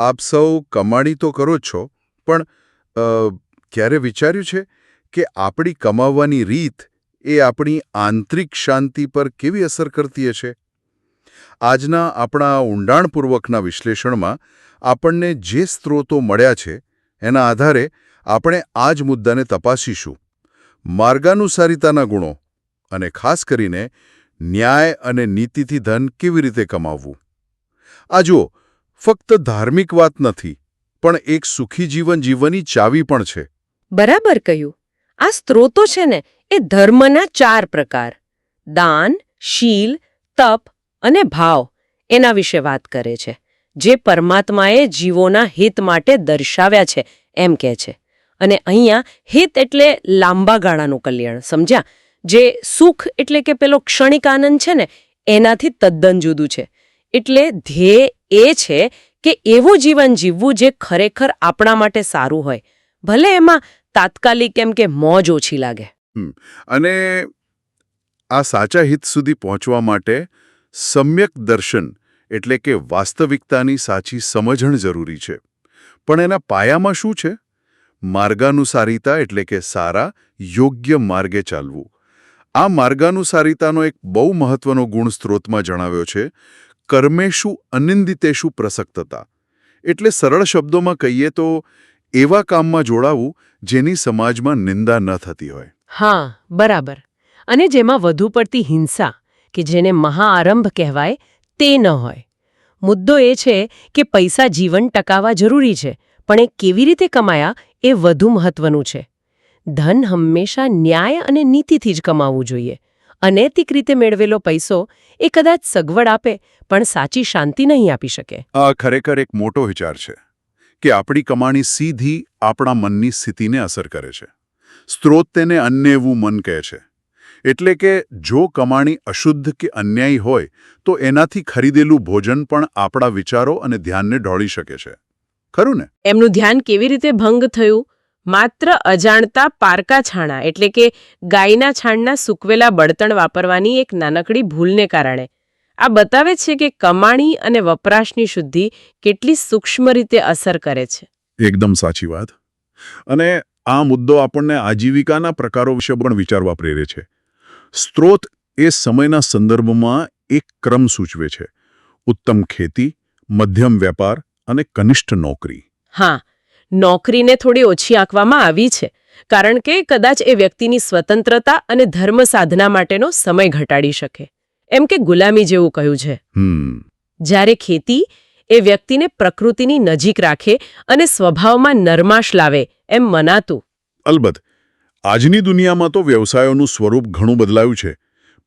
આપ સૌ કમાણી તો કરો જ છો, પણ ક્યારે વિચાર્યું છે કે આપણી કમાવવાની રીત એ આપણી આંતરિક શાંતિ પર કેવી અસર કરતી હશે? આજના આપણા ઊંડાણપૂર્વકના વિશ્લેષણમાં આપણને જે સ્ત્રોતો મળ્યા છે, એના આધારે આપણે આ જ મુદ્દાને તપાસીશું. માર્ગાનુસારિતાના ગુણો અને ખાસ કરીને ન્યાય અને નીતિથી ધન કેવી રીતે કમાવવું? આ જુઓ ફક્ત ધાર્મિક વાત નથી, પણ એક સુખી જીવન જીવવાની ચાવી પણ છે. બરાબર કહ્યું. આ સ્ત્રોતો છે ને, એ ધર્મના ચાર પ્રકાર. દાન, શીલ, તપ અને ભાવ, એના વિશે વાત કરે છે, જે પરમાત્માએ જીવોના હિત માટે દર્શાવ્યા છે, એમ કહે છે. અને અહીંયા હિત એટલે લાંબા ગાળાનું કલ્યાણ, સમજ્યા? જે સુખ એટલે કે પેલો ક્ષણિક આનંદ છે ને, એનાથી તદ્દન જુદું છે. એટલે ધ્યેય એ છે કે એવું જીવન જીવવું જે ખરેખર આપણા માટે સારું હોય. ભલે એમાં તાત્કાલિક એમ કે મોજ ઓછી લાગે. અને આ સાચા હિત સુધી પહોંચવા માટે સમ્યક દર્શન એટલે કે વાસ્તવિકતાની સાચી સમજણ જરૂરી છે. પણ એના પાયામાં શું છે? માર્ગાનુસારિતા એટલે કે સારા, યોગ્ય માર્ગે ચાલવું. આ માર્ગાનુસારિતાનો એક બહુ મહત્વનો ગુણ સ્ત્રોતમાં જણાવ્યો છે કર્મેશુ અનિંદિતેશુ પ્રસક્તતા? એટલે સરળ શબ્દોમાં કહીએ તો, એવા કામમાં જોડાવું જેની સમાજમાં નિંદા ન થતી હોય. હા, બરાબર. અને જેમાં વધુ પડતી હિંસા, કે જેને મહાઆરંભ કહેવાય, તે ન હોય. મુદ્દો એ છે કે પૈસા જીવન ટકાવવા જરૂરી છે, પણ એ કેવી રીતે કમાયા એ વધુ મહત્વનું છે. ધન હંમેશા ન્યાય અને નીતિથી જ કમાવવું જોઈએ. અનૈતિક રીતે મેળવેલો પૈસો એ કદાચ સગવડ આપે પણ સાચી શાંતિ નહીં આપી શકે. આ ખરેખર એક મોટો વિચાર છે કે આપણી કમાણી સીધી આપણા મનની સ્થિતિને અસર કરે છે. સ્ત્રોત તેને અન્યવું મન કહે છે. એટલે કે જો કમાણી અશુદ્ધ કે અન્યાયી હોય તો એનાથી ખરીદેલું ભોજન પણ આપણા વિચારો અને ધ્યાનને ઢોળી શકે છે. ખરું ને? એમનું ધ્યાન કેવી રીતે ભંગ થયું? માત્ર અજાણતા પારકા છાણા એટલે કે ગાયના છાણના સૂકવેલા બળતણ વાપરવાની એક નાનકડી ભૂલને કારણે. આ બતાવે છે કે કમાણી અને વપરાશની શુદ્ધિ કેટલી સૂક્ષ્મ રીતે અસર કરે છે. એકદમ સાચી વાત. અને આ મુદ્દો આપણને આજીવિકાના પ્રકારો વિશે પણ વિચારવા પ્રેરે છે. સ્ત્રોત એ સમયના સંદર્ભમાં એક ક્રમ સૂચવે છે. ઉત્તમ ખેતી મધ્યમ વેપાર અને કનિષ્ઠ નોકરી. હા નોકરીને થોડી ઓછી આંકવામાં આવી છે કારણ કે કદાચ એ વ્યક્તિની સ્વતંત્રતા અને ધર્મ સાધના માટેનો સમય ઘટાડી શકે. એમ કે ગુલામી જેવું કહ્યું છે. જ્યારે ખેતી એ વ્યક્તિને પ્રકૃતિની નજીક રાખે અને સ્વભાવમાં નરમાશ લાવે એમ મનાતું. અલબત્ત આજની દુનિયામાં તો વ્યવસાયોનું સ્વરૂપ ઘણું બદલાયું છે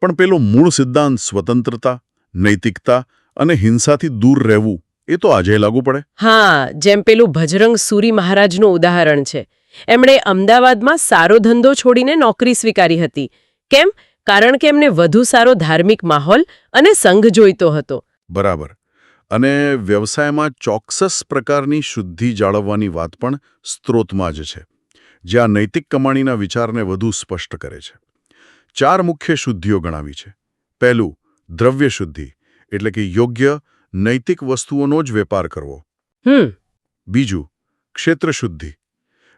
પણ પેલો મૂળ સિદ્ધાંત સ્વતંત્રતા નૈતિકતા અને હિંસાથી દૂર રહેવું એ તો આજે લાગુ પડે. હા જેમ પેલું ભજરંગ સુરી મહારાજનું ઉદાહરણ છે. એમણે અમદાવાદમાં સારો ધંધો છોડીને નોકરી સ્વીકારી હતી. કેમ? કારણ કે એમને વધુ સારો ધાર્મિક માહોલ અને સંઘ જોઈતો હતો. બરાબર. અને વ્યવસાયમાં ચોક્કસ પ્રકારની શુદ્ધિ જાળવવાની વાત પણ સ્ત્રોતમાં જ છે જે આ નૈતિક કમાણીના વિચારને વધુ સ્પષ્ટ કરે છે. ચાર મુખ્ય શુદ્ધિઓ ગણાવી છે. પહેલું દ્રવ્ય શુદ્ધિ એટલે કે યોગ્ય નૈતિક વસ્તુઓનો જ વેપાર કરવો. બીજું ક્ષેત્ર શુદ્ધિ.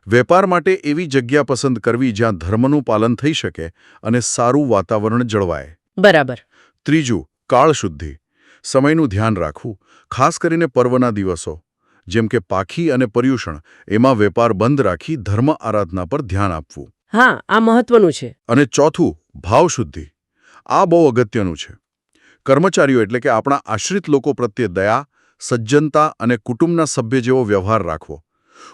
વેપાર માટે એવી જગ્યા પસંદ કરવી જ્યાં ધર્મનું પાલન થઈ શકે અને સારું વાતાવરણ જળવાય. બરાબર. ત્રીજું કાળ શુદ્ધિ. સમયનું ધ્યાન રાખવું ખાસ કરીને પર્વના દિવસો. જેમ કે પાખી અને પર્યુષણ એમાં વેપાર બંધ રાખી ધર્મ આરાધના પર ધ્યાન આપવું. હા આ મહત્વનું છે. અને ચોથું ભાવ શુદ્ધિ. આ બહુ અગત્યનું છે. કર્મચારીઓ એટલે કે આપણા આશ્રિત લોકો પ્રત્યે દયા, સજ્જનતા અને કુટુંબના સભ્ય જેવો વ્યવહાર રાખવો.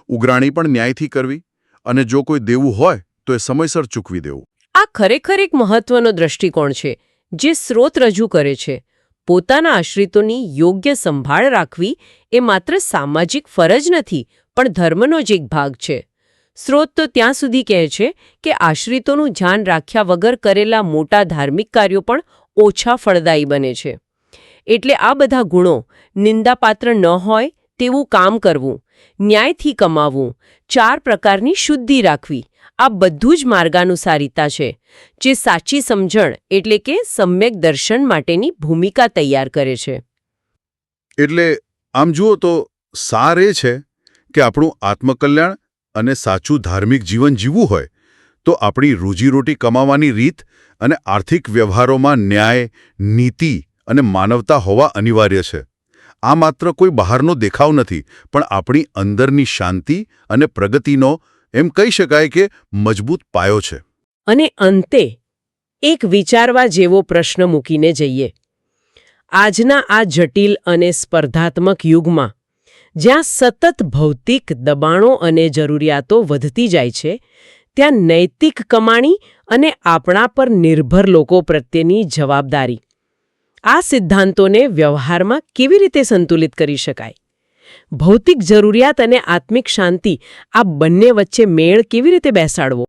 ઉઘરાણી પણ ન્યાયથી કરવી અને જો કોઈ દેવું હોય તો એ સમયસર ચૂકવી દેવું. આ ખરેખર એક મહત્વનો દ્રષ્ટિકોણ છે, જે સ્રોત રજૂ કરે છે. પોતાના આશ્રિતોની યોગ્ય સંભાળ રાખવી એ માત્ર સામાજિક ફરજ નથી, પણ ધર્મનો જ એક ભાગ છે. સ્રોત તો ત્યાં સુધી કહે છે કે આશ્રિતોનું ધ્યાન રાખ્યા વગર કરેલા મોટા ધાર્મિક કાર્યો પણ ઓછા ફળદાયી બને છે. એટલે આ બધા ગુણો નિંદાપાત્ર ન હોય તેવું કામ કરવું, ન્યાયથી કમાવવું, ચાર પ્રકારની શુદ્ધિ રાખવી, આ બધું જ માર્ગાનુસારિતા છે, જે સાચી સમજણ એટલે કે સમ્યક દર્શન માટેની ભૂમિકા તૈયાર કરે છે. એટલે આમ જુઓ તો સાર એ છે કે આપણું આત્મકલ્યાણ અને સાચું ધાર્મિક જીવન જીવવું હોય તો આપણી રોજીરોટી કમાવાની રીત અને આર્થિક વ્યવહારોમાં ન્યાય, નીતિ અને માનવતા હોવા અનિવાર્ય છે. આ માત્ર કોઈ બહારનો દેખાવ નથી, પણ આપણી અંદરની શાંતિ અને પ્રગતિનો એમ કહી શકાય કે મજબૂત પાયો છે. અને અંતે એક વિચારવા જેવો પ્રશ્ન મૂકીને જઈએ. આજના આ જટિલ અને સ્પર્ધાત્મક યુગમાં જ્યાં સતત ભૌતિક દબાણો અને જરૂરિયાતો વધતી જાય છે ત્યાં નૈતિક કમાણી અને આપણા પર નિર્ભર લોકો પ્રત્યેની જવાબદારી. આ સિદ્ધાંતોને વ્યવહારમાં કેવી રીતે સંતુલિત કરી શકાય? ભૌતિક જરૂરિયાત અને આત્મિક શાંતિ આ બંને વચ્ચે મેળ કેવી રીતે બેસાડવો?